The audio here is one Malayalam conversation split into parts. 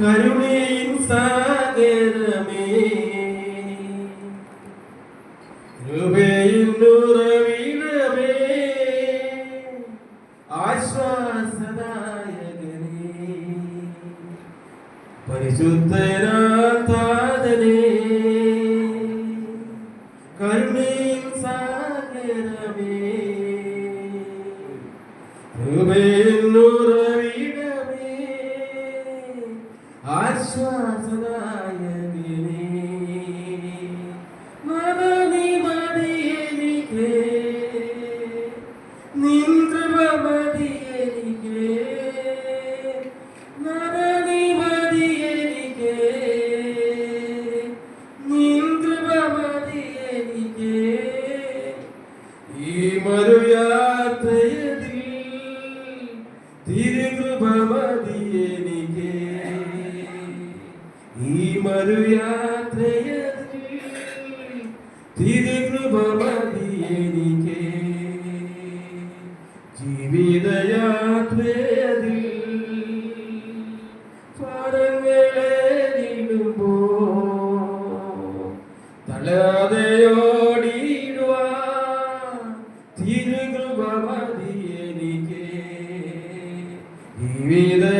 കരുണയും സാഗരമേ. കൃപയും ഉറവിടമേ ആശ്വാസദായകനേ. പരിശുദ്ധനാഥാതനേ. കരുണയും സാഗരമേ. കൃപയും ആശ്വാസദായകനേ തിരുകൃപ മതിയെനിക്ക് ജീവിതയാത്രയതിൽ ഫലങ്ങളേറിടുമ്പോ തളാതെ ഓടിയിടുവാൻ തിരുകൃപ മതിയെനിക്ക് ജീവിതയാത്രയതിൽ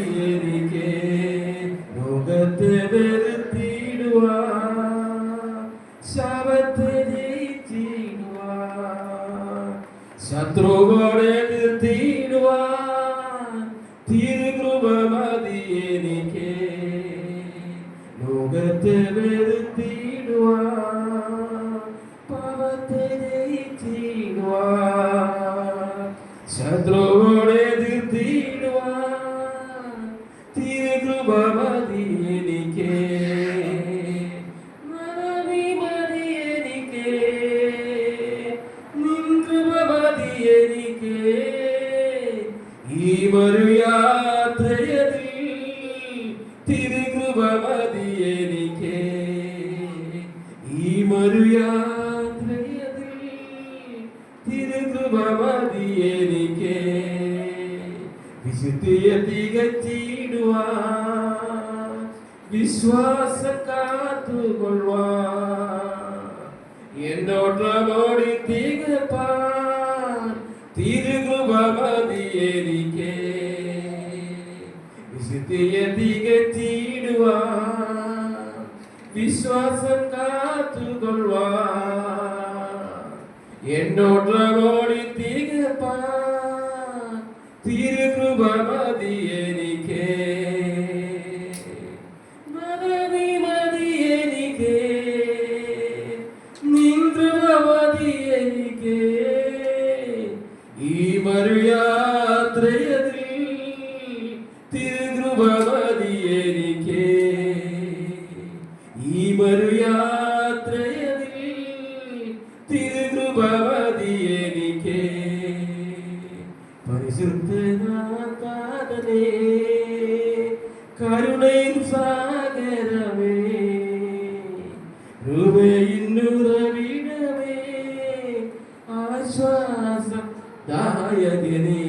മതി ശത്രുവോടെ നിർത്തിയിടുവാൻ തിരുകൃപ മതിയെനിക്ക് ലോകത്തെ വെറുത്തിടുവാൻ പാപത്തെ ജയിച്ചിടുവാൻ ശത്രുവോടെ തിരുകൃപ മതിയെനിക്ക് വിശുദ്ധിയെ തികച്ചിടുവാൻ വിശ്വാസ കാത്തുകൊള്ളുവാൻ. എന്നോട്ടമോടി തികപ്പാൻ തിരുകൃപ മതിയെനിക്ക് വിശുദ്ധിയെ തികച്ചിടുവാൻ വിശ്വാസം കാത്തുകൊള്ളുവാൻ. എന്നോട്ടമോടി മറുയാത്രയതിൽ തിരുകൃപ മതിയെനിക്ക് ഈ മറുയാത്രയതിൽ തിരുകൃപ മതിയെനിക്ക് പരിശുദ്ധനാഥാതനേ കരുണയും സാഗരമേ രൂപയിന്നുറവിടമേ ആശ്വാസം ദായകനേ